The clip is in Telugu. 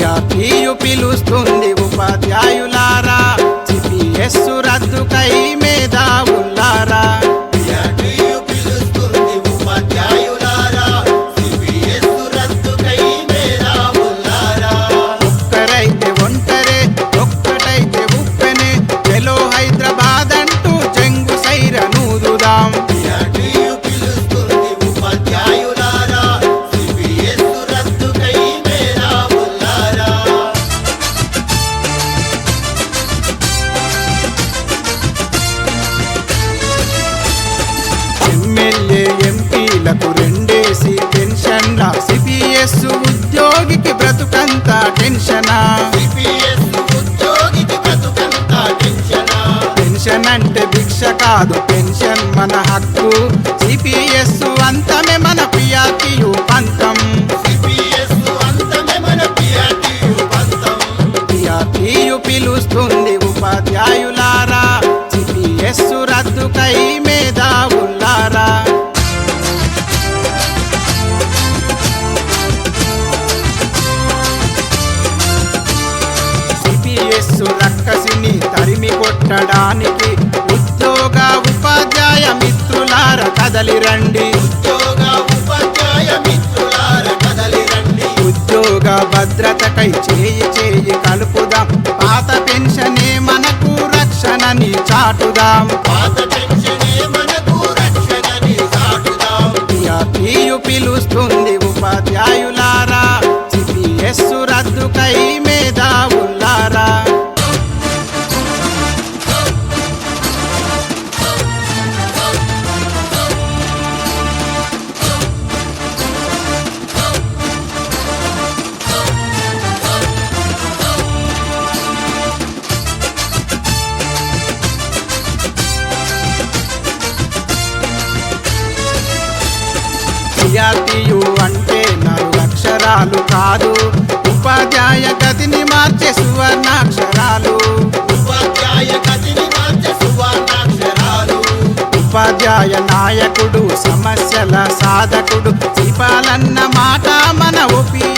సిఆర్పియు పిలుస్తుంది ఉపాధ్యాయుల. నెలకు రెండేసి టెన్షన్ రా ఉద్యోగికి సిపిఎస్ ఉద్యోగికి బ్రతుకంతా టెన్షనా పెన్షన్? అంటే భిక్ష కాదు పెన్షన్ మన హక్కు. సిపిఎస్ అంతమే మన పిఆర్టీయు పంతం. తరిమి కొట్టడానికి ఉద్యోగ ఉపాధ్యాయ మిత్రులార కదలి రండి. ఉద్యోగ ఉపాధ్యాయ మిత్రులార కదలి రండి. ఉద్యోగ భద్రతకై చేయి చేయి కలుపుదాం. పాత పెన్షనే మనకు రక్షణని చాటుదాం. పాత పెన్షనే మనకు రక్షణని చాటుదాం. పిలుస్తుంది ఉపాధ్యాయులారా. సిపిఎస్ రద్దుకై మేధావులారా సిఆర్టీయు అంటే నాలుగు అక్షరాలు కాదు. ఉపాధ్యాయ గతిని మార్చే సువర్ణాక్షరాలు. ఉపాధ్యాయ గతిని మార్చే సువర్ణాక్షరాలు. ఉపాధ్యాయ నాయకుడు సమస్యల సాధకుడు శిపాలన్న మాట మన ఒపి